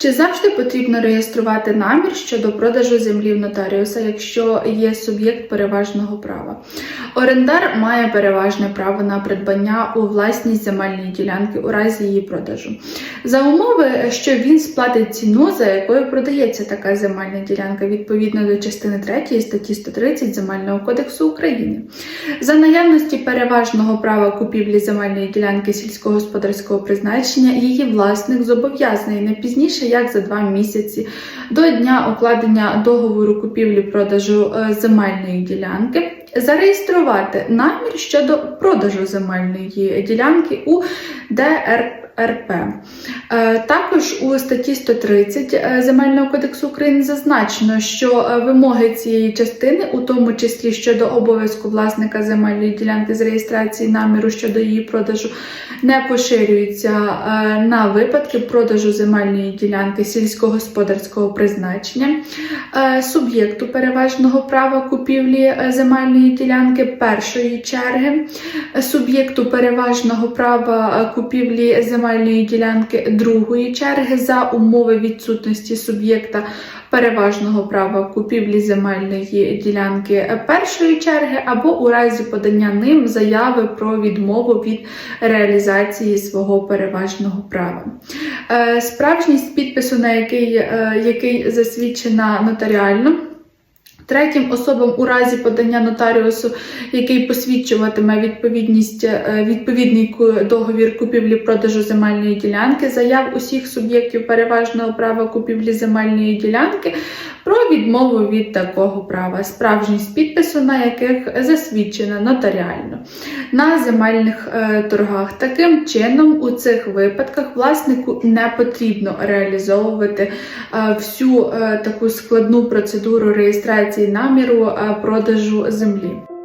Чи завжди потрібно реєструвати намір щодо продажу землі в нотаріуса, якщо є суб'єкт переважного права? Орендар має переважне право на придбання у власність земельної ділянки у разі її продажу. За умови, що він сплатить ціну, за якою продається така земельна ділянка відповідно до частини 3 статті 130 Земельного кодексу України. За наявності переважного права купівлі земельної ділянки сільськогосподарського призначення, її власник зобов'язаний не пізніше як за два місяці до дня укладення договору купівлі-продажу е, земельної ділянки. Зареєструвати намір щодо продажу земельної ділянки у ДРРП. Е, Також у статті 130 е, Земельного кодексу України зазначено, що е, вимоги цієї частини, у тому числі щодо обов'язку власника земельної ділянки з реєстрації наміру щодо її продажу, не поширюються на випадки продажу земельної ділянки сільськогосподарського призначення, суб'єкту переважного права купівлі земельної ділянки першої черги, суб'єкту переважного права купівлі земельної ділянки другої черги за умови відсутності суб'єкта переважного права купівлі земельної ділянки першої черги або у разі подання ним заяви про відмову від реалізації свого переважного права. Е, Справжність підпису, на який, е, який засвідчена нотаріально. Третім особам у разі подання нотаріусу, який посвідчуватиме відповідність, е, відповідний договір купівлі-продажу земельної ділянки, заяв усіх суб'єктів переважного права купівлі земельної ділянки про відмову від такого права, справжність підпису, на яких засвідчена нотаріально на земельних е, торгах. Таким чином, у цих випадках власнику не потрібно реалізовувати е, всю е, таку складну процедуру реєстрації наміру продажу землі.